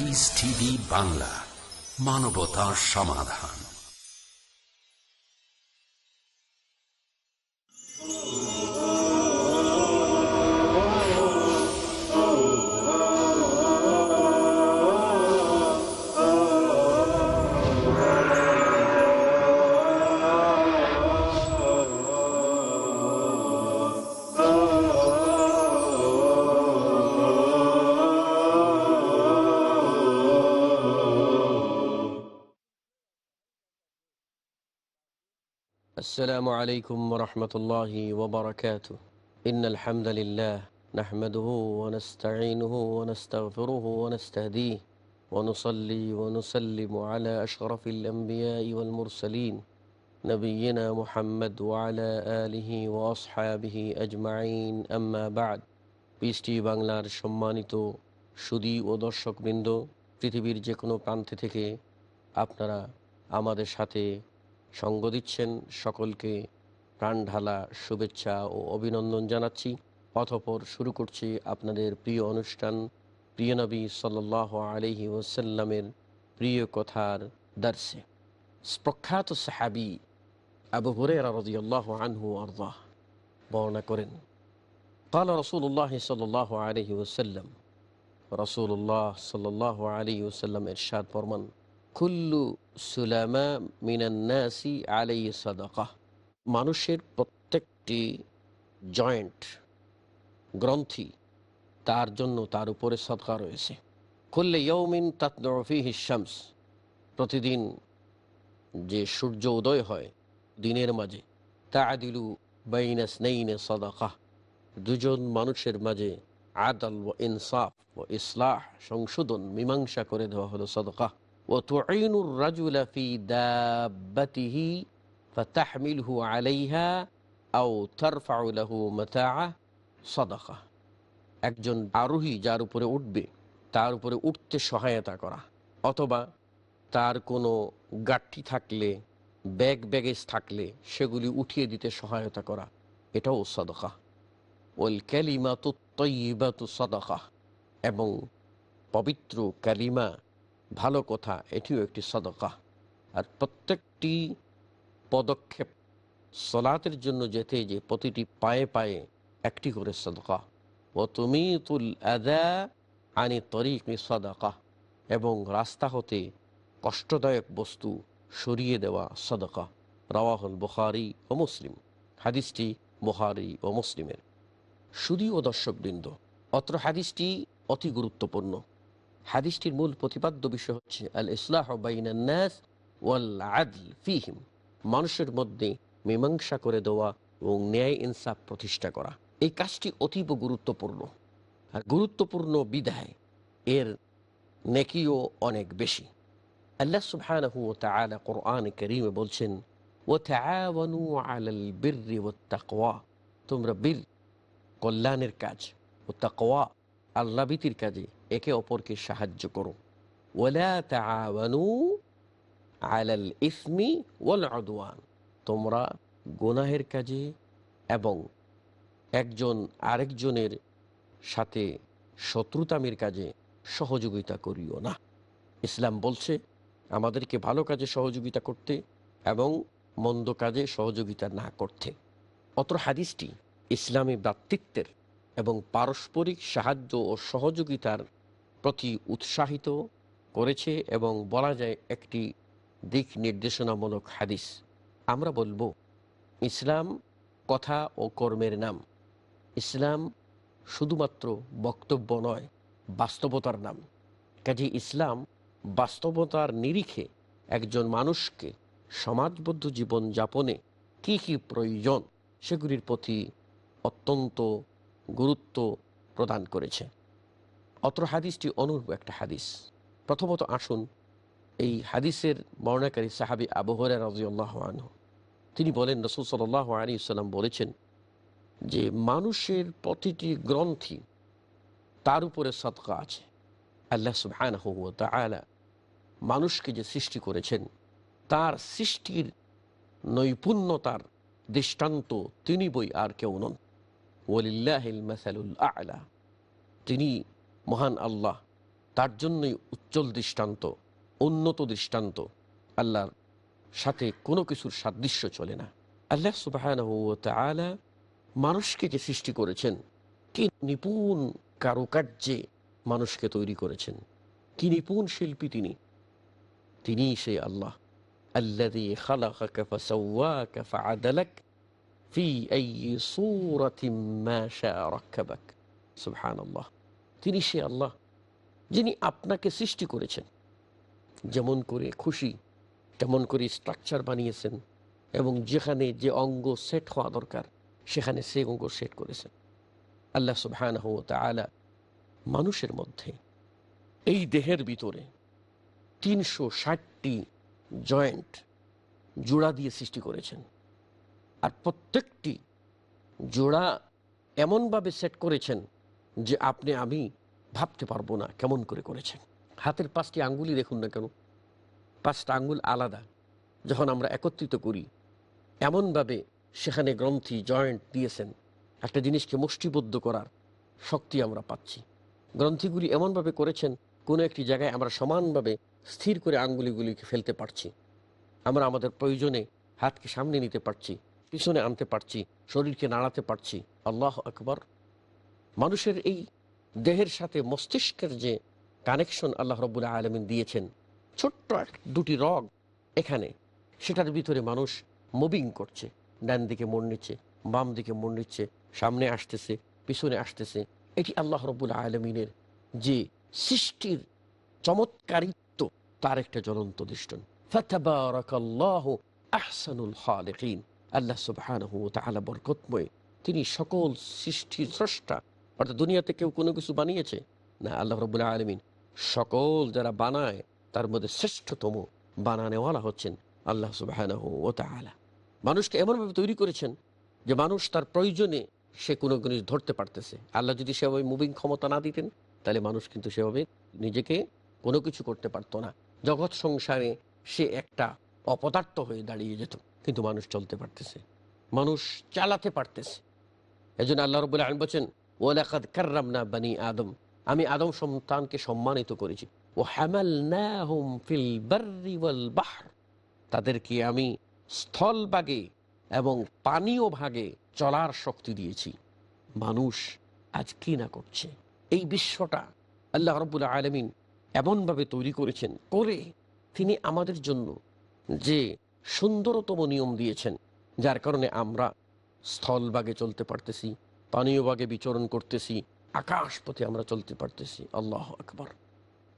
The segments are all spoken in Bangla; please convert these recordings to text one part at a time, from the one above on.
পিস টিভি বাংলা মানবতার সমাধান السلام عليكم ورحمة الله وبركاته إن الحمد لله نحمده ونستعينه ونستغفره ونستهديه ونصلي ونسلم على أشرف الأنبياء والمرسلين نبينا محمد وعلى آله وأصحابه أجمعين أما بعد পিএসটি বাংলার সম্মানিত সুদী ও দর্শকবৃন্দ পৃথিবীর যে কোনো প্রান্তে থেকে আপনারা আমাদের সাথে সঙ্গ দিচ্ছেন সকলকে প্রাণঢালা শুভেচ্ছা ও অভিনন্দন জানাচ্ছি অথপর শুরু করছি আপনাদের প্রিয় অনুষ্ঠান প্রিয় নবী সাল আলহি ওসাল্লামের প্রিয় কথার দার্সে প্রখ্যাত সাহাবি আবু হুরেরা রাদিয়াল্লাহ আনহু আরদাহ বর্ণনা করেন قال رسول الله صلى الله عليه وسلم رسول الله صلى الله عليه وسلم ارشاد فرمان কুল্লু সুলামা মিনান্নাসি আলাই সাদাকা। মানুষের প্রত্যেকটি জয়েন্ট, গ্রন্থি তার জন্য তার উপরে সদকা রয়েছে। খুললে ইয়ৌমিন তাতনফি হিসামস প্রতিদিন যে সূর্য উদয় হয় দিনের মাঝে তা আদিলু বাইনাস নেইনে সদাকা। দুজন মানুষের মাঝে আদাল ও ইনসাফ ও ইসলাহ, সংশোধন, মীমাংসা করে দেওয়া হলো সদকা। وتعين الرجل في دابته فتحمله عليها أو ترفع له متاعه صدقة একজন আরোহী যার উপরে উঠবে তার উপরে উঠতে সহায়তা করা অথবা তার কোনো গাঠি থাকলে ব্যাগ ব্যাগেজ থাকলে সেগুলি উঠিয়ে দিতে সহায়তা করা এটাও সদকা ওল ক্যালিমা তু তৈবা তু সদকা এবং পবিত্র ক্যালিমা ভালো কথা, এটিও একটি সদকা। আর প্রত্যেকটি পদক্ষেপ সলাতের জন্য যেতে যে প্রতিটি পায়ে পায়ে একটি করে সদকা। ও তুমি তুল আদা আনি তরিকি সদকা, এবং রাস্তা হতে কষ্টদায়ক বস্তু সরিয়ে দেওয়া সদকা। রাওয়াহুল বুখারি ও মুসলিম। হাদিসটি বুখারি ও মুসলিমের। সুদী ও দর্শকবৃন্দ, অত্র হাদিসটি অতি গুরুত্বপূর্ণ। হাদিসটির মূল প্রতিপাদ্য বিষয় হচ্ছে আল ইসলাহ বাইনান্নাস ওয়াল আদল ফিহিম মানুষের মধ্যে মীমাংসা করে দেওয়া এবং ন্যায় ইনসাফ প্রতিষ্ঠা করা এই কাজটি অতীব গুরুত্বপূর্ণ আর গুরুত্বপূর্ণ বিধায় এর নেকিও অনেক বেশি আল্লাহ সুবহানাহু ওয়া তাআলা কোরআন কারীমে বলছেন ও তাআওয়ানু আলাল বিররি ওয়াত তাকওয়া তোমরা বীর কল্যাণের কাজ ও তাকওয়া আল্লাবিতির কাজে, একে অপরকে সাহায্য করো। ওয়াল তোমরা গুনাহের কাজে এবং একজন আরেকজনের সাথে শত্রুতামির কাজে সহযোগিতা করিও না। ইসলাম বলছে, আমাদেরকে ভালো কাজে সহযোগিতা করতে এবং মন্দ কাজে সহযোগিতা না করতে। অত্র হাদিসটি ইসলামী ভ্রাতৃত্বের এবং পারস্পরিক সাহায্য ও সহযোগিতার প্রতি উৎসাহিত করেছে এবং বলা যায় একটি দিক নির্দেশনামূলক হাদিস। আমরা বলব, ইসলাম কথা ও কর্মের নাম। ইসলাম শুধুমাত্র বক্তব্য নয়, বাস্তবতার নাম। কাজে ইসলাম বাস্তবতার নিরিখে একজন মানুষকে সমাজবদ্ধ জীবন যাপনে কী কী প্রয়োজন সেগুলির প্রতি অত্যন্ত গুরুত্ব প্রদান করেছে। অত্র হাদিসটি অনুরূপ একটা হাদিস। প্রথমত আসুন এই হাদিসের বর্ণাকারী সাহাবি আবহরা রাজিউল্লাহ আনহু। তিনি বলেন, রসুল সাল আলী সাল্লাম বলেছেন যে, মানুষের প্রতিটি গ্রন্থি তার উপরে সৎকা আছে। আল্লাহ সুবাহ মানুষকে যে সৃষ্টি করেছেন, তার সৃষ্টির নৈপুণ্যতার দৃষ্টান্ত তিনি বই আর কেউ নন। আলা, তিনি মহান আল্লাহ। তার জন্যই উজ্জ্বল দৃষ্টান্ত, উন্নত দৃষ্টান্ত। আল্লাহর সাথে কোনো কিছুর সাদৃশ্য চলে না। আল্লাহ সুবাহ মানুষকে যে সৃষ্টি করেছেন, কি নিপুণ কারুকার্যে মানুষকে তৈরি করেছেন। কি নিপুণ শিল্পী তিনি। তিনি সেই আল্লাহ। আল্লাহ তিনি সে আল্লাহ যিনি আপনাকে সৃষ্টি করেছেন। যেমন করে খুশি, তেমন করে স্ট্রাকচার বানিয়েছেন এবং যেখানে যে অঙ্গ সেট হওয়া দরকার, সেখানে সে অঙ্গ সেট করেছেন। আল্লাহ সুবহান মানুষের মধ্যে এই দেহের ভিতরে তিনশো ষাটটি জয়েন্ট জোড়া দিয়ে সৃষ্টি করেছেন। আর প্রত্যেকটি জোড়া এমনভাবে সেট করেছেন যে আপনি, আমি ভাবতে পারব না কেমন করে করেছেন। হাতের পাঁচটি আঙ্গুলই দেখুন না কেন? পাঁচটা আঙ্গুল আলাদা। যখন আমরা একত্রিত করি, এমনভাবে সেখানে গ্রন্থি, জয়েন্ট দিয়েছেন। একটা জিনিসকে মুষ্টিবদ্ধ করার শক্তি আমরা পাচ্ছি। গ্রন্থিগুলি এমনভাবে করেছেন, কোনো একটি জায়গায় আমরা সমানভাবে স্থির করে আঙ্গুলিগুলিকে ফেলতে পারছি। আমরা আমাদের প্রয়োজনে হাতকে সামনে নিতে পারছি। পিছনে আনতে পারছি, শরীরকে নাড়াতে পারছি। আল্লাহ আকবর। মানুষের এই দেহের সাথে মস্তিষ্কের যে কানেকশন আল্লাহ রবুল্লাহ আলমিন দিয়েছেন, ছোট্ট এক দুটি রগ এখানে, সেটার ভিতরে মানুষ মুভিং করছে। ডান দিকে মন নিচ্ছে, বাম দিকে মন নিচ্ছে, সামনে আসতেছে, পিছনে আসতেছে। এটি আল্লাহ রবুল্লাহ আলমিনের যে সৃষ্টির চমৎকারিত্ব, তার একটা জ্বলন্ত দৃষ্টন আহসানুল খালিকিন। আল্লাহ সুবহানাহু বরকতময়। তিনি সকল সৃষ্টির স্রষ্টা। অর্থাৎ দুনিয়াতে কেউ কোনো কিছু বানিয়েছে? না, আল্লাহ রবুল্লাহ আলমিন সকল যারা বানায়, তার মধ্যে শ্রেষ্ঠতম বানানেওয়ালা হচ্ছেন আল্লাহ সুবাহানাহু মানুষকে এমনভাবে তৈরি করেছেন যে মানুষ তার প্রয়োজনে সে কোনো জিনিস ধরতে পারতেছে। আল্লাহ যদি সেভাবে মুভিং ক্ষমতা না দিতেন, তাহলে মানুষ কিন্তু সেভাবে নিজেকে কোনো কিছু করতে পারতো না। জগৎ সংসারে সে একটা অপদার্থ হয়ে দাঁড়িয়ে যেত। কিন্তু মানুষ চলতে পারতেছে। মানুষ চালাতে পারতেছে। এজন্য আল্লাহ রবুল্লাহ আলম বলছেন ওলাকাদ কার্রাম না বানি আদম। আমি আদম সন্তানকে সম্মানিত করেছি। ও হ্যামাল ফিল বার্রি ওয়াল বাহর। তাদেরকে আমি স্থল ভাগে এবং পানীয় ভাগে চলার শক্তি দিয়েছি। মানুষ আজ কি না করছে? এই বিশ্বটা আল্লাহ রব্বুল আলমিন এমনভাবে তৈরি করেছেন করে তিনি আমাদের জন্য যে সুন্দরতম নিয়ম দিয়েছেন, যার কারণে আমরা স্থলভাগে চলতে পারতেছি, পানীয় ভাগে বিচরণ করতেছি আকাশ পথে আমরা চলতে পারতেছি। আল্লাহ আকবর।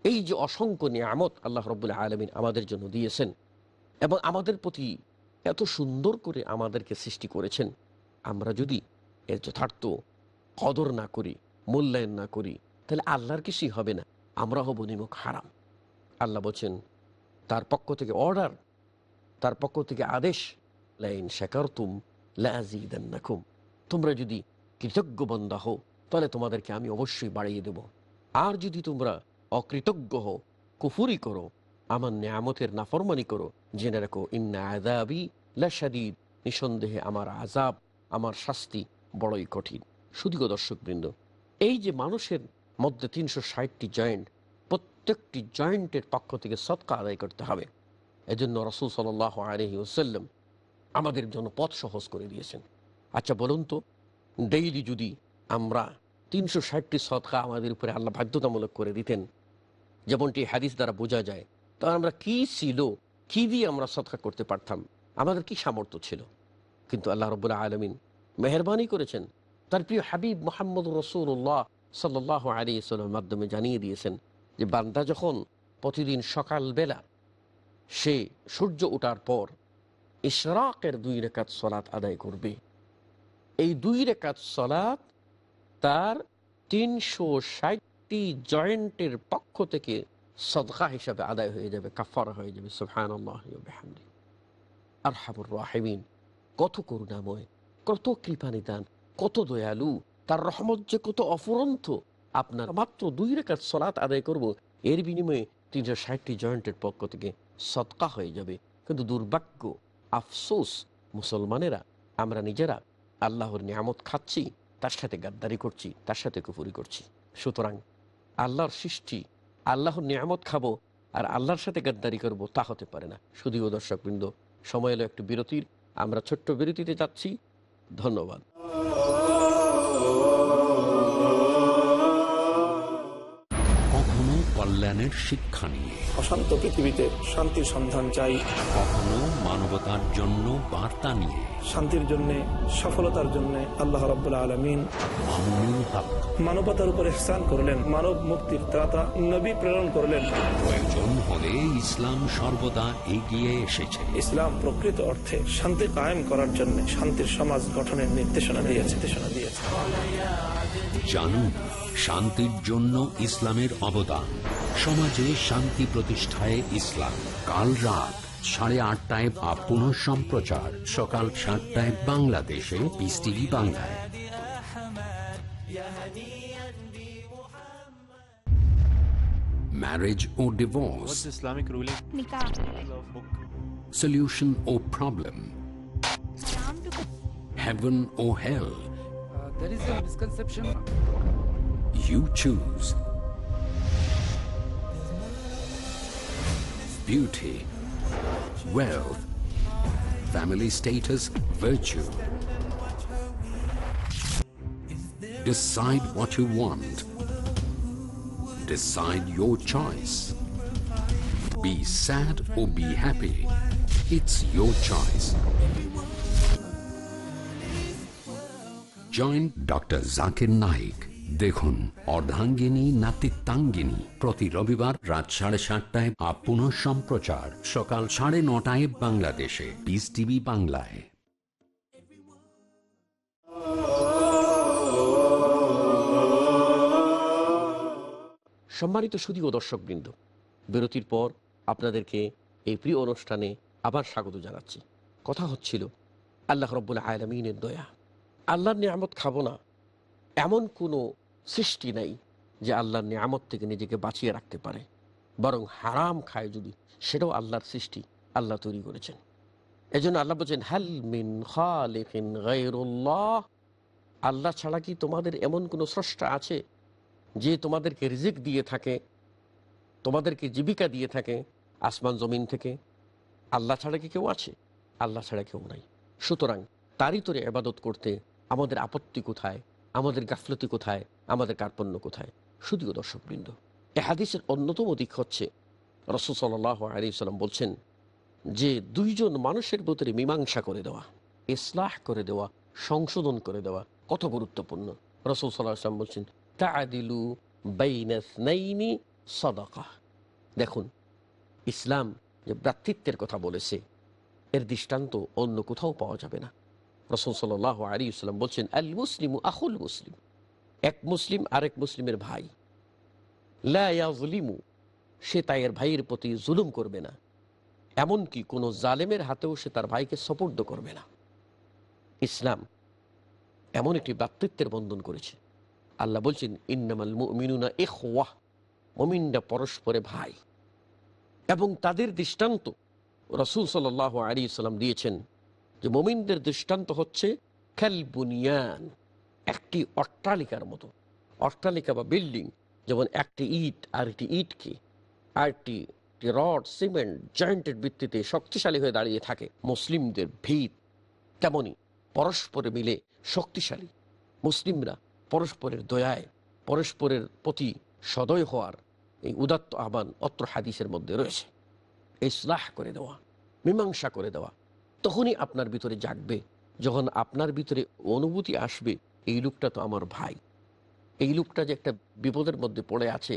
এই যে অসংখ্য নিয়ামত আল্লাহ রব্বুল্লাহ আলমিন আমাদের জন্য দিয়েছেন এবং আমাদের প্রতি এত সুন্দর করে আমাদেরকে সৃষ্টি করেছেন, আমরা যদি এর যথার্থ কদর না করি, মূল্যায়ন না করি, তাহলে আল্লাহর কিছুই হবে না, আমরা হব নিমুখ হারাম। আল্লাহ বলছেন, তার পক্ষ থেকে অর্ডার তার পক্ষ থেকে আদেশ, লাইন শেখার তুম লাজিদান্নাকুম তোমরা যদি কৃতজ্ঞ বন্দা হও, তাহলে তোমাদেরকে আমি অবশ্যই বাড়িয়ে দেব। আর যদি তোমরা অকৃতজ্ঞ হও, কুফুরি করো, আমার নিয়ামতের নাফরমানি করো, জেনে রাখো, ইন্না আদাবি লাশাদিদ। নিঃসন্দেহে আমার আজাব আমার শাস্তি বড়ই কঠিন। শুধুও দর্শকবৃন্দ, এই যে মানুষের মধ্যে তিনশো ষাটটি জয়েন্ট, প্রত্যেকটি জয়েন্টের পক্ষ থেকে সৎকা আদায় করতে হবে। এজন্য রসুল সাল আলহি ওসাল্লাম আমাদের জন্য পথ সহজ করে দিয়েছেন। আচ্ছা বলুন তো ডেইলি যদি আমরা তিনশো ষাটটি সৎকা আমাদের উপরে আল্লাহ বাধ্যতামূলক করে দিতেন, যেমনটি হাদিস দ্বারা বোঝা যায় তখন আমরা কি ছিল, কি দিয়ে আমরা সৎকা করতে পারতাম? আমাদের কি সামর্থ্য ছিল? কিন্তু আল্লাহ রবুল্লাহ আলমিন মেহরবানি করেছেন, তার প্রিয় হাবিব মোহাম্মদ রসুল্লাহ সাল্লাহ আলী মাধ্যমে জানিয়ে দিয়েছেন যে, বান্দা যখন প্রতিদিন সকালবেলা সে সূর্য ওঠার পর ইশরাকের দুই রেখাত সলাৎ আদায় করবে। এই দুই রেখাত সলাৎ তার তিনশো ষাটটি জয়েন্টের পক্ষ থেকে সদকা হিসাবে আদায় হয়ে যাবে কাফার হয়ে যাবে। আর হাবুর রাহেমিন, কত করুণাময়, কত কৃপানিদান, কত দয়ালু, তার রহমত যে কত অফুরন্ত। আপনার মাত্র দুই রেখার সলাৎ আদায় করব, এর বিনিময়ে তিনশো ষাটটি জয়েন্টের পক্ষ থেকে সৎকা হয়ে যাবে। কিন্তু দুর্ভাগ্য, আফসোস, মুসলমানেরা, আমরা নিজেরা আল্লাহর নিয়ামত খাচ্ছি, তার সাথে গাদ্দারি করছি, তার সাথে কুফুরি করছি। সুতরাং আল্লাহর সৃষ্টি, আল্লাহর নিয়ামত খাব আর আল্লাহর সাথে গাদ্দারি করব তা হতে পারে না। শুধুও দর্শকবৃন্দ, সময় এলো একটু বিরতির। আমরা ছোট্ট বিরতিতে যাচ্ছি। ধন্যবাদ। কল্যাণের শিক্ষা নিয়ে। অশান্ত পৃথিবীতে শান্তির সন্ধান চাই। কখনো মানবতার জন্য বার্তা নিয়ে। শান্তির জন্য সফলতার জন্য আল্লাহ রাব্বুল আলমিন মানবতার উপর ইহসান করলেন মানব মুক্তির ত্রাতা নবী প্রেরণ করলেন। প্রয়োজন হলে ইসলাম সর্বদা এগিয়ে এসেছে। ইসলাম প্রকৃত অর্থে শান্তি কায়েম করার জন্য শান্তির সমাজ গঠনের নির্দেশনা দিয়েছে। নির্দেশনা দিয়েছে। জানুন শান্তির জন্য ইসলামের অবদান। সমাজে শান্তি প্রতিষ্ঠায় ইসলাম। কাল রাত সাড়ে আটটায় বা পুনঃ সম্প্রচার। সকাল সাতটায় বাংলাদেশে পিস টিভি বাংলায়। Marriage O divorce ruling? nikah. Solution or problem? Heaven or hell? Uh, there is a misconception. you choose. Beauty, wealth, family status, virtue. Decide what you want. Decide your choice. Be sad or be happy. It's your choice. Join Dr. Zakir Naik. দেখুন, অর্ধাঙ্গিনী, নাতিত্বাঙ্গিনী। প্রতি রবিবার রাত সাড়ে সাতটায় আপ পুনঃ সম্প্রচার। সকাল সাড়ে নটায় বাংলাদেশে। পিস টিভি বাংলায়। সম্মানিত সুদী ও দর্শকবৃন্দ, বিরতির পর আপনাদেরকে এই প্রিয় অনুষ্ঠানে আবার স্বাগত জানাচ্ছি। কথা হচ্ছিল, আল্লাহ রব্বুল আলমিনের দয়া। আল্লাহর নিয়ামত খাব না, এমন কোনো সৃষ্টি নাই যে আল্লাহর নিয়ামত থেকে নিজেকে বাঁচিয়ে রাখতে পারে। বরং হারাম খায় যদি, সেটাও আল্লাহর সৃষ্টি, আল্লাহ তৈরি করেছেন। এজন্য আল্লাহ বলছেন, হাল মিন খালিকিন গায়রুল্লাহ? আল্লাহ ছাড়া কি তোমাদের এমন কোনো স্রষ্টা আছে যে তোমাদেরকে রিজিক দিয়ে থাকে, তোমাদেরকে জীবিকা দিয়ে থাকে আসমান জমিন থেকে? আল্লাহ ছাড়া কি কেউ আছে? আল্লাহ ছাড়া কেউ নাই। সুতরাং তারই তোরে এবাদত করতে আমাদের আপত্তি কোথায়? আমাদের গাফলতি কোথায়? আমাদের কার্পণ্য কোথায়? শুধুও দর্শকবৃন্দ। এ হাদিসের অন্যতম দিক হচ্ছে, রসুল সাল্লাহ আলী সাল্লাম বলছেন যে, দুইজন মানুষের ভিতরে মীমাংসা করে দেওয়া, ইসলাহ করে দেওয়া, সংশোধন করে দেওয়া কত গুরুত্বপূর্ণ? রসুল সাল্লাহ আসলাম বলছেন তাদিলু বাইনাসনাইনি সদাকা দেখুন, ইসলাম যে ভ্রাতৃত্বের কথা বলেছে, এর দৃষ্টান্ত অন্য কোথাও পাওয়া যাবে না। রসুল সাল আলী ইসলাম বলছেন, আল মুসলিম আহুল মুসলিম। এক মুসলিম আরেক মুসলিমের ভাই। লাজলিমু সে তাইয়ের ভাইয়ের প্রতি জুলুম করবে না। এমনকি কোনো জালেমের হাতেও সে তার ভাইকে সপর্দ করবে না। ইসলাম এমন একটি ভ্রাতৃত্বের বন্ধন করেছে। আল্লাহ বলছেন, ইন্নামাল মিনুনা এখওয়াহ মমিনরা পরস্পরে ভাই। এবং তাদের দৃষ্টান্ত রসুল সাল আলী সাল্লাম দিয়েছেন যে মমিনদের দৃষ্টান্ত হচ্ছে খেলবুনিয়ান একটি অট্টালিকার মতো। অট্টালিকা বা বিল্ডিং, যেমন একটি ইট আর একটি ইটকে আরেকটি রড, সিমেন্ট, জয়েন্টের ভিত্তিতে শক্তিশালী হয়ে দাঁড়িয়ে থাকে। মুসলিমদের ভিত তেমনি পরস্পরে মিলে শক্তিশালী। মুসলিমরা পরস্পরের দয়ায়, পরস্পরের প্রতি সদয় হওয়ার এই উদাত্ত আহ্বান অত্র হাদিসের মধ্যে রয়েছে। ইসলাহ করে দেওয়া, মীমাংসা করে দেওয়া তখনই আপনার ভিতরে জাগবে। যখন আপনার ভিতরে অনুভূতি আসবে, এই লোকটা তো আমার ভাই। এই লোকটা যে একটা বিপদের মধ্যে পড়ে আছে,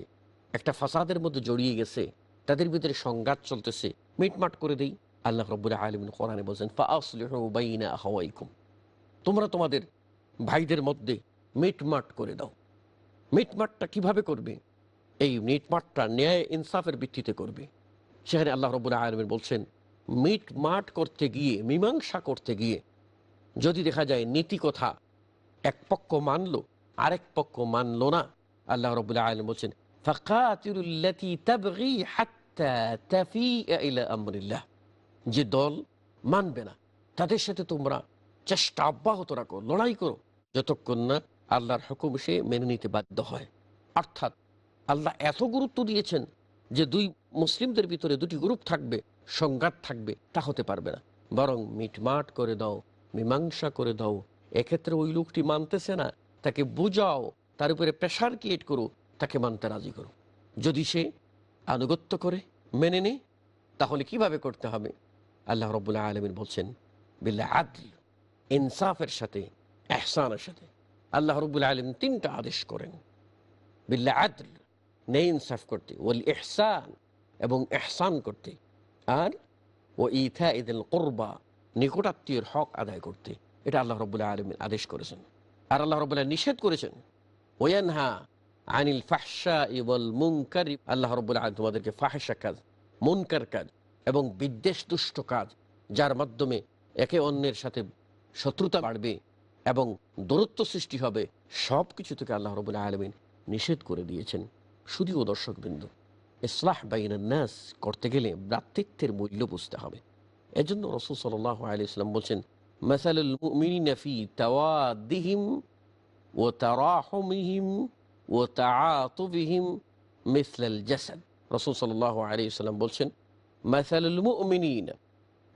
একটা ফাসাদের মধ্যে জড়িয়ে গেছে, তাদের ভিতরে সংঘাত চলতেছে, মিটমাট করে দেই। আল্লাহ রব্বুল আলমিন কোরআনে বলছেন ফাউবাইনা হাওয়াইকুম তোমরা তোমাদের ভাইদের মধ্যে মিটমাট করে দাও। মিটমাটটা কীভাবে করবে? এই মিটমাটটা ন্যায় ইনসাফের ভিত্তিতে করবে। সেখানে আল্লাহ রব্বুল আলমিন বলছেন মিটমাট করতে গিয়ে, মীমাংসা করতে গিয়ে, যদি দেখা যায় নীতি কথা এক পক্ষ মানলো, আরেক পক্ষ মানলো না, আল্লাহ রবুল্লাহ আলম বলছেন যে দল মানবে না, তাদের সাথে তোমরা চেষ্টা অব্যাহত রাখো, লড়াই করো, যতক্ষণ না আল্লাহর হুকুম সে মেনে নিতে বাধ্য হয়। অর্থাৎ আল্লাহ এত গুরুত্ব দিয়েছেন যে দুই মুসলিমদের ভিতরে দুটি গ্রুপ থাকবে সংঘাত থাকবে, তা হতে পারবে না। বরং মিটমাট করে দাও, মীমাংসা করে দাও। এক্ষেত্রে ওই লোকটি মানতেছে না, তাকে বুঝাও, তার উপরে প্রেশার ক্রিয়েট করো, তাকে মানতে রাজি করো। যদি সে আনুগত্য করে, মেনে নে তাহলে কীভাবে করতে হবে? আল্লাহ রবুল্লাহ আলমিন বলছেন বিল্লা আদল, ইনসাফের সাথে এহসানের সাথে। আল্লাহ রবুল্লাহ আলম তিনটা আদেশ করেন। বিল্লা আদল নে ইনসাফ করতে। ওল এহসান এবং এহসান করতে। আর ও ইথা ইদুল কোরবা নিকটাত্মীয়ের হক আদায় করতে। এটা আল্লাহ রবুল্লাহ আলমিন আদেশ করেছেন। আর আল্লাহ রবুল্লাহ নিষেধ করেছেন। ওয়ানহা আনিল ফাহসা ইবল মুনকার, আল্লাহ রবুল্লাহ আলম তোমাদেরকে ফাহেসা কাজ, মুনকার কাজ এবং বিদ্বেষ দুষ্ট কাজ, যার মাধ্যমে একে অন্যের সাথে শত্রুতা বাড়বে এবং দূরত্ব সৃষ্টি হবে সব কিছু থেকে আল্লাহ রবুল্লাহ আলমিন নিষেধ করে দিয়েছেন। শুধুও দর্শকবৃন্দ। ইসলাহ বাইনান্নাস করতে গেলে ভ্রাতৃত্বের মূল্য বুঝতে হবে। এজন্য রসুল সাল্লাহ আলি ইসলাম বলছেন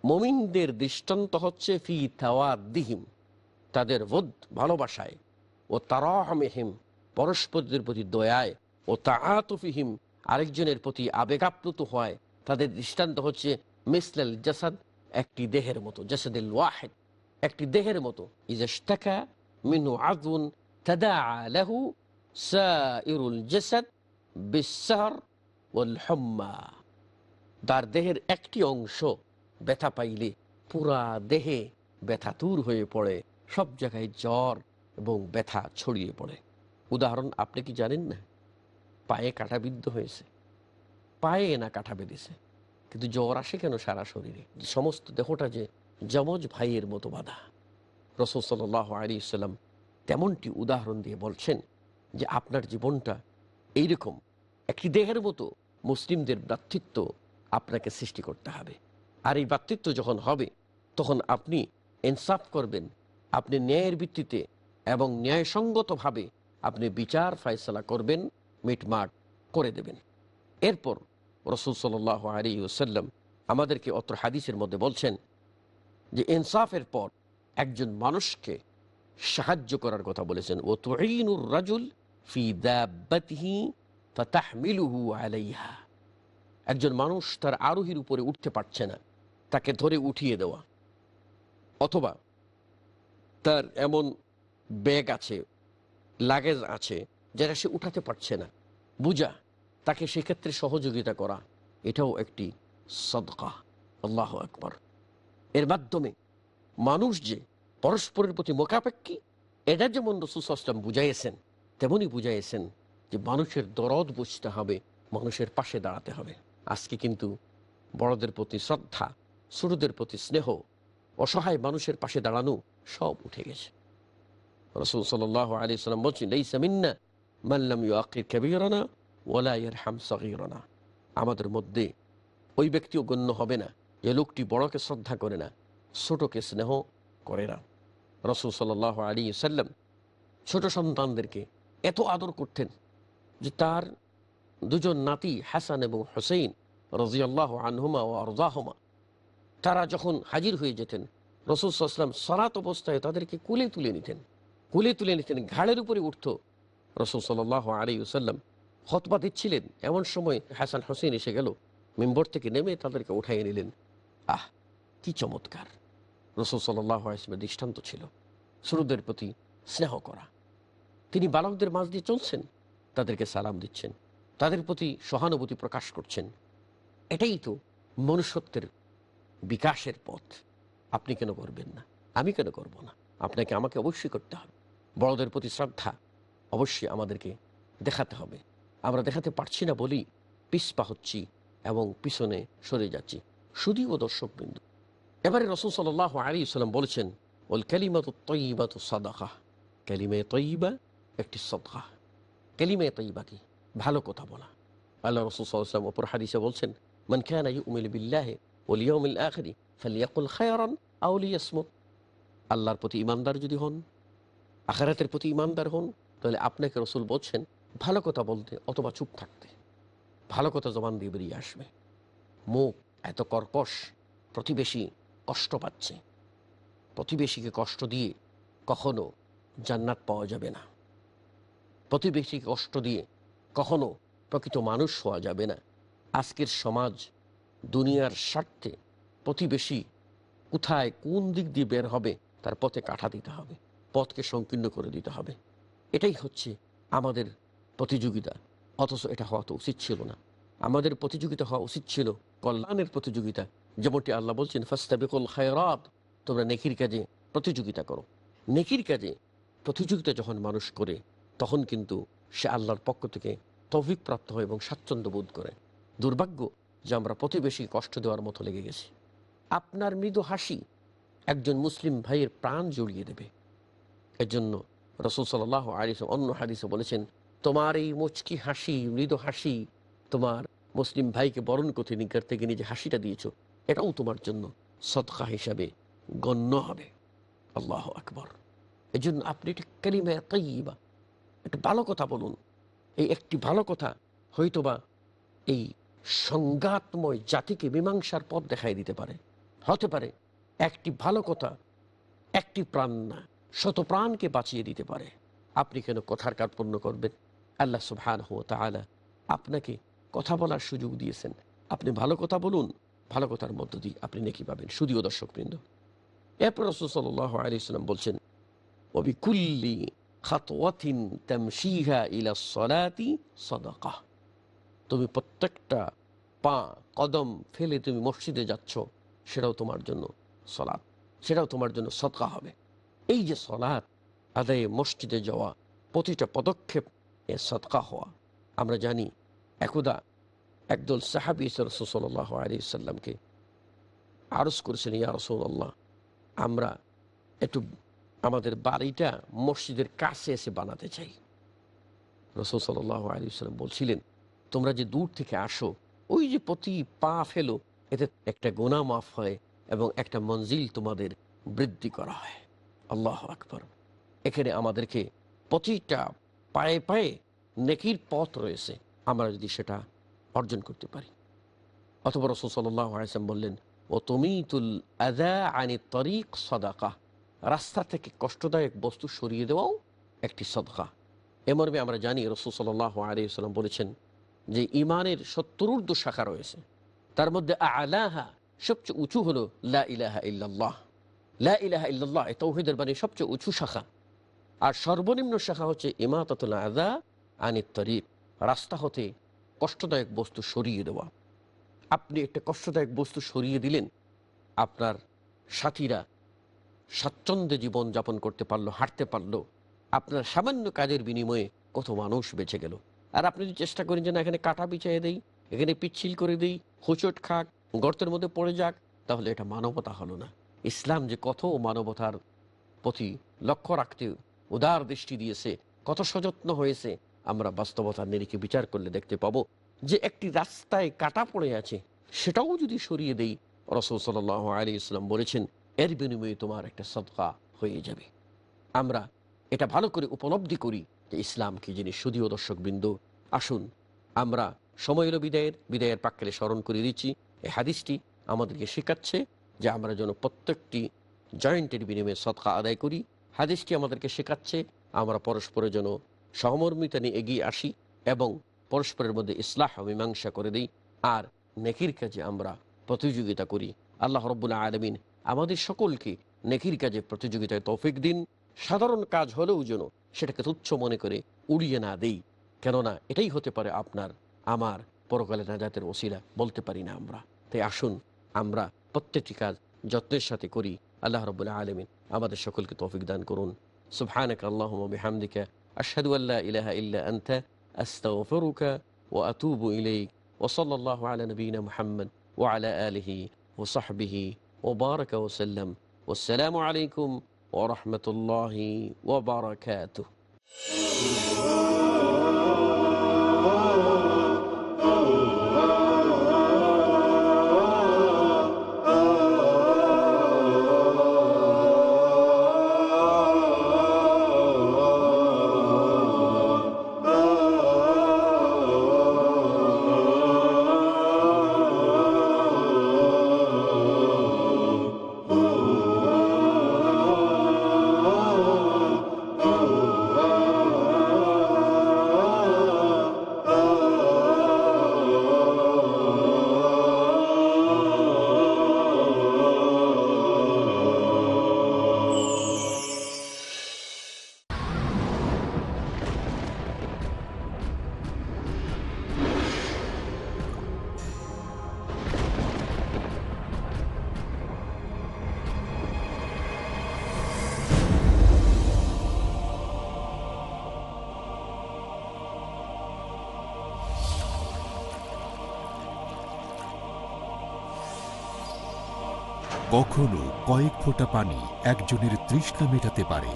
মুমিনদের দৃষ্টান্ত হচ্ছে ফি তাওয়াদিহিম, তাদের বোধ ভালোবাসায়, ও তারাহমিহিম, পরস্পরদের প্রতি দয়ায়, ও তাআতুফিহিম আরেকজনের প্রতি আবেগাপ্লুত হয় তাদের দৃষ্টান্ত হচ্ছে মিসলাল জাসাদ একটি দেহের মতো, জাসাদিল ওয়াহেদ একটি দেহের মতো। ইজাস্তাকা মিনু আগুন তাদা লাহু সাইরুল জাসাদ বিসার ওয়াল হুম্মা। তার দেহের একটি অংশ ব্যথা পাইলে পুরা দেহে ব্যথা দূর হয়ে পড়ে, সব জায়গায় জ্বর এবং ব্যথা ছড়িয়ে পড়ে। উদাহরণ আপনি কি জানেন না? পায়ে কাটা বিদ্ধ হয়েছে। পায়ে এনা কাটা বেঁধেছে। কিন্তু জ্বর আসে কেন সারা শরীরে? সমস্ত দেহটা যে যমজ ভাইয়ের মতো বাধা। রসুল সাল আলী সাল্লাম তেমনটি উদাহরণ দিয়ে বলছেন যে, আপনার জীবনটা এইরকম। একটি দেহের মতো মুসলিমদের ভ্রাতৃত্ব আপনাকে সৃষ্টি করতে হবে। আর এই ভ্রাতৃত্ব যখন হবে, তখন আপনি ইনসাফ করবেন, আপনি ন্যায়ের ভিত্তিতে এবং ন্যায়সঙ্গতভাবে আপনি বিচার ফায়সলা করবেন। মিটমাট করে দেবেন। এরপর রসুল সাল আলী ওসাল্লাম আমাদেরকে অত্র হাদিসের মধ্যে বলছেন যে, ইনসাফের পর একজন মানুষকে সাহায্য করার কথা বলেছেন। ও তুইনুর রাজুল আলাইহা। একজন মানুষ তার আরোহীর উপরে উঠতে পারছে না, তাকে ধরে উঠিয়ে দেওয়া। অথবা তার এমন ব্যাগ আছে, লাগেজ আছে যেটা সে উঠাতে পারছে না। বুঝা, তাকে সেক্ষেত্রে সহযোগিতা করা, এটাও একটি সদকা। আল্লাহ আকবর। এর মাধ্যমে মানুষ যে পরস্পরের প্রতি মোকাপেক্ষী এটা যেমন রসুলাম বুঝাইয়েছেন তেমনই বুঝাইয়েছেন যে মানুষের দরদ বুঝতে হবে, মানুষের পাশে দাঁড়াতে হবে। আজকে কিন্তু বড়দের প্রতি শ্রদ্ধা, ছোটদের প্রতি স্নেহ, অসহায় মানুষের পাশে দাঁড়ানো সব উঠে গেছে। রসুল সাল আলী সাল্লাম বলছেন এই সামিন্না মাল্লাম ইউ আকির কবিরানা ওলাইয়ের হাম আমাদের মধ্যে ওই ব্যক্তিও গণ্য হবে না। যে লোকটি বড়কে শ্রদ্ধা করে না, ছোটকে স্নেহ করে না। রসুল সাল আলী সাল্লাম ছোট সন্তানদেরকে এত আদর করতেন যে তার দুজন নাতি হাসান এবং হোসেইন রাজিয়াল্লাহ আনহুমা ও আরজাহমা তারা যখন হাজির হয়ে যেতেন, রসুল সাল্লাম সরাত অবস্থায় তাদেরকে কুলে তুলে নিতেন। কুলে তুলে নিতেন, ঘাড়ের উপরে উঠত। রসুল সাল আলী সাল্লাম হতবা দিচ্ছিলেন। এমন সময় হাসান হোসেন এসে গেল, মেম্বর থেকে নেমে তাদেরকে উঠাইয়ে নিলেন। আহ, কি চমৎকার! রসুল সাল্লাহ আসলামের দৃষ্টান্ত ছিল শ্রুদের প্রতি স্নেহ করা। তিনি বালকদের মাঝ দিয়ে চলছেন, তাদেরকে সালাম দিচ্ছেন, তাদের প্রতি সহানুভূতি প্রকাশ করছেন। এটাই তো মনুষ্যত্বের বিকাশের পথ। আপনি কেন করবেন না? আমি কেন করব না? আপনাকে আমাকে অবশ্যই করতে হবে। বড়দের প্রতি শ্রদ্ধা অবশ্যই আমাদেরকে দেখাতে হবে। আমরা দেখাতে পারছি না বলেই পিসপা হচ্ছি এবং পিছনে সরে যাচ্ছি। শুধুও দর্শক বিন্দু এবারে রসুল সাল আলী সাল্লাম বলেছেন ওল ক্যালিমা তো তৈবা তো সাদাকা। ক্যালিমে তৈবা একটি সদকা। ক্যালিমে তৈবা কি? ভালো কথা বলা। আল্লাহ রসুল সাল্লাম ওপর হাদিসে বলছেন, মান খান ইউমিল বিল্লাহে ওলিয়মিল আখরি ফালিয়াকুল খায়রান আউলিয়াসমত আল্লাহর প্রতি ইমানদার যদি হন, আখারাতের প্রতি ইমানদার হন তাহলে আপনাকে রসুল বলছেন, ভালো কথা বলতে অথবা চুপ থাকতে। ভালো কথা জবান দিয়ে বেরিয়ে আসবে। মুখ এত কর্কশ, প্রতিবেশী কষ্ট পাচ্ছে। প্রতিবেশীকে কষ্ট দিয়ে কখনো জান্নাত পাওয়া যাবে না। প্রতিবেশীকে কষ্ট দিয়ে কখনো প্রকৃত মানুষ হওয়া যাবে না। আজকের সমাজ দুনিয়ার স্বার্থে প্রতিবেশী কোথায় কোন দিক দিয়ে বের হবে, তার পথে কাঠা দিতে হবে, পথকে সংকীর্ণ করে দিতে হবে। এটাই হচ্ছে আমাদের প্রতিযোগিতা। অথচ এটা হওয়া তো উচিত ছিল না। আমাদের প্রতিযোগিতা হওয়া উচিত ছিল কল্যাণের প্রতিযোগিতা। যেমনটি আল্লাহ বলছেন, ফাস্তাবিকুল খায়রাত তোমরা নেকির কাজে প্রতিযোগিতা করো। নেকির কাজে প্রতিযোগিতা যখন মানুষ করে, তখন কিন্তু সে আল্লাহর পক্ষ থেকে তৌফিক প্রাপ্ত হয় এবং স্বাচ্ছন্দ্য বোধ করে। দুর্ভাগ্য যে আমরা প্রতিবেশী কষ্ট দেওয়ার মতো লেগে গেছি। আপনার মৃদু হাসি একজন মুসলিম ভাইয়ের প্রাণ জড়িয়ে দেবে। এর জন্য রসুল সাল্লাহ আলিস অন্য হাদিসে বলেছেন, তোমার এই মুচকি হাসি, মৃদু হাসি তোমার মুসলিম ভাইকে বরণ করতে নিকার থেকে নিজে হাসিটা দিয়েছ। এটাও তোমার জন্য সদকা হিসাবে গণ্য হবে। আল্লাহ আকবর। এই জন্য আপনি একটি কালিমা তৈবা একটা ভালো কথা বলুন। এই একটি ভালো কথা হয়তোবা এই সংঘাতময় জাতিকে মীমাংসার পথ দেখাই দিতে পারে। হতে পারে, একটি ভালো কথা একটি প্রাণ না। শত প্রাণকে বাঁচিয়ে দিতে পারে। আপনি কেন কথার কার্পণ্য করবেন? আল্লাহ সুবহান হো তালা আপনাকে কথা বলার সুযোগ দিয়েছেন। আপনি ভালো কথা বলুন, ভালো কথার মধ্য দিয়ে আপনি নেকি পাবেন। শুধুও দর্শকবৃন্দ, এরপর রসুল আলিয়াল্লাম বলছেন অবিকুল্লি সলাতি তুমি প্রত্যেকটা পা, কদম ফেলে তুমি মসজিদে যাচ্ছ, সেটাও তোমার জন্য সলাৎ, সেটাও তোমার জন্য সদকা হবে। এই যে সলাৎ, আদায়ে মসজিদে যাওয়া, প্রতিটা পদক্ষেপ এ সদকা হওয়া। আমরা জানি, একদা একদল সাহাবি রসুল্লাহ আলী সাল্লামকে আরজ করেছেন, ইয়া রসুল্লাহ আমরা একটু আমাদের বাড়িটা মসজিদের কাছে এসে বানাতে চাই। রসুল আলী সাল্লাম বলছিলেন, তোমরা যে দূর থেকে আসো, ওই যে প্রতি পা ফেলো, এতে একটা গোনা মাফ হয় এবং একটা মঞ্জিল তোমাদের বৃদ্ধি করা হয়। আল্লাহ আকবর। এখানে আমাদেরকে প্রতিটা পায়ে পায়ে নেকির পথ রয়েছে। আমরা যদি সেটা অর্জন করতে পারি। অথবা রসুল সাল্লাহ বললেন ও তুমি তুল তরিক সদাকা। রাস্তা থেকে কষ্টদায়ক বস্তু সরিয়ে দেওয়াও একটি সদকা। এ মর্মে আমরা জানি রসুল সাল্লাহ আলিয়াল্লাম বলেছেন যে ইমানের সত্তরূর্ধ শাখা রয়েছে। তার মধ্যে আলাহা সবচেয়ে উঁচু হলো লা ইলাহা ইল্লাল্লাহ। লা ইলাহা ইল্লাল্লাহ তৌহিদের বাণী সবচেয়ে উঁচু শাখা। আর সর্বনিম্ন শাখা হচ্ছে ইমাতাতুল আদা আনি তরিক রাস্তা হতে কষ্টদায়ক বস্তু সরিয়ে দেওয়া। আপনি একটা কষ্টদায়ক বস্তু সরিয়ে দিলেন, আপনার সাথীরা স্বাচ্ছন্দ্যে জীবন যাপন করতে পারল, হাঁটতে পারল, আপনার সামান্য কাজের বিনিময়ে কত মানুষ বেঁচে গেল। আর আপনি যদি চেষ্টা করেন যে না, এখানে কাটা বিছিয়ে দেই, এখানে পিচ্ছিল করে দিই, হোঁচট খাক, গর্তের মধ্যে পড়ে যাক, তাহলে এটা মানবতা হলো না। ইসলাম যে কত মানবতার প্রতি লক্ষ্য রাখতে উদার দৃষ্টি দিয়েছে, কত সযত্ন হয়েছে, আমরা বাস্তবতার নিরিখে বিচার করলে দেখতে পাব যে একটি রাস্তায় কাটা পড়ে আছে, সেটাও যদি সরিয়ে দেই, রসুল সাল আলী ইসলাম বলেছেন, এর বিনিময়ে তোমার একটা সদকা হয়ে যাবে। আমরা এটা ভালো করে উপলব্ধি করি যে ইসলাম কি যিনি সুদীয় দর্শক বৃন্দ আসুন, আমরা সময় এলো বিদায়ের বিদায়ের পাক্কালে স্মরণ করে দিচ্ছি, এই হাদিসটি আমাদেরকে শেখাচ্ছে যে আমরা যেন প্রত্যেকটি জয়েন্টের বিনিময়ে সদকা আদায় করি। হাদিসটি আমাদেরকে শেখাচ্ছে, আমরা পরস্পরের জন্য সহমর্মিতা নিয়ে এগিয়ে আসি এবং পরস্পরের মধ্যে ইসলাহ মীমাংসা করে দিই। আর নেকির কাজে আমরা প্রতিযোগিতা করি। আল্লাহ রব্বুল্লাহ আলমিন আমাদের সকলকে নেকির কাজে প্রতিযোগিতায় তৌফিক দিন। সাধারণ কাজ হলেও যেন সেটাকে তুচ্ছ মনে করে উড়িয়ে না দেই। কেননা এটাই হতে পারে আপনার, আমার পরকালে নাজাতের ওসিলা, বলতে পারি না আমরা। তাই আসুন, আমরা প্রত্যেকটি কাজ যত্নের সাথে করি আল্লাহ রবুল্লাহ আলমিন আমাদের সকলকে তৌফিক দান করুন সুবহানাক আল্লাহুম্মা বিহামদিকা আশহাদু আল্লা ইলাহা ইল্লা আনতা আস্তাগফিরুকা ওয়া আতুবু ইলাইক ওয়া সাল্লাল্লাহু আলা নবিয়িনা মুহাম্মদ ওয়া আলা আলিহি ওয়া সাহবিহি ওয়া বারাকা ওয়া সাল্লাম والسلام عليكم ورحمة الله وبركاته কখনো কয়েক ফোঁটা পানি একজনের তৃষ্ণা মেটাতে পারে।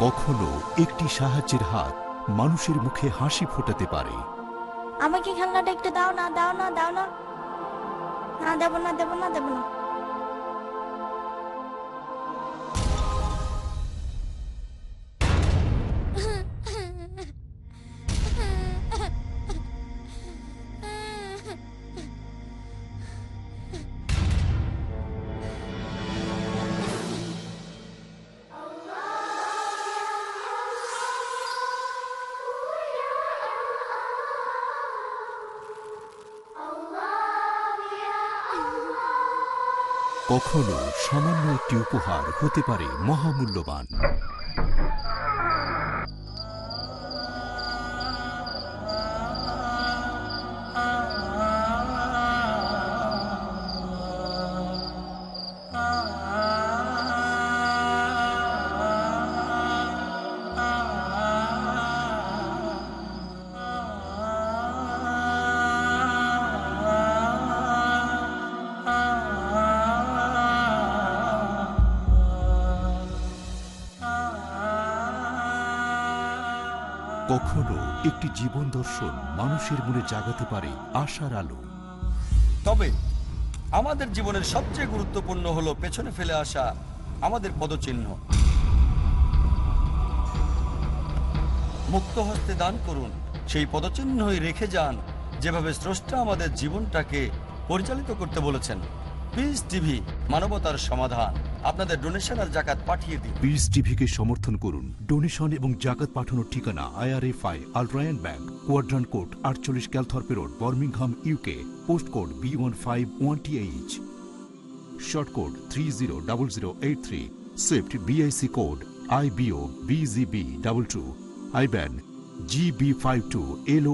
কখনো একটি সাহায্যের হাত মানুষের মুখে হাসি ফোটাতে পারে। আমাকে খেলনাটা একটু দাও না দাও না দাও না। না, দেবো না দেবো না দেবো না। কখনো সামান্য একটি উপহার হতে পারে মহামূল্যবান। জীবন দর্শন মানুষের মনে জাগাতে পারে আশার আলো। তবে আমাদের জীবনের সবচেয়ে গুরুত্বপূর্ণ হলো পেছনে ফেলে আসা আমাদের পদচিহ্ন। মুক্ত হস্তে দান করুন, সেই পদচিহ্নই রেখে যান যেভাবে স্রষ্টা আমাদের জীবনটাকে পরিচালিত করতে বলেছেন। পিস টিভি মানবতার সমাধান। আপনাদের ডোনেশন আর জাকাত পাঠিয়ে দিন। পিস টিভিকে সমর্থন করুন। ডোনেশন এবং জাকাত পাঠানোর ঠিকানা IRFI Al Rayan bank quadrant code আটচল্লিশ Calthorpe road Birmingham UK post code B one five one T H sort code three zero double zero eight three swift BIC code I BO BGB double two IBAN GB five two L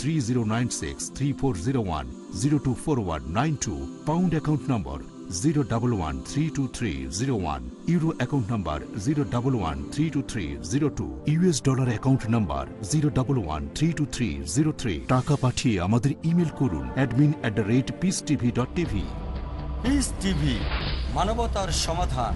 three zero nine six three four zero one zero two four one nine two pound account number zero double one three two three zero one euro account number zero double one three two three zero two US dollar account number zero double one three two three zero three টাকা পাঠিয়ে আমাদের ইমেল করুন admin at the rate Peace TV dot TV Peace TV মানবতার সমাধান।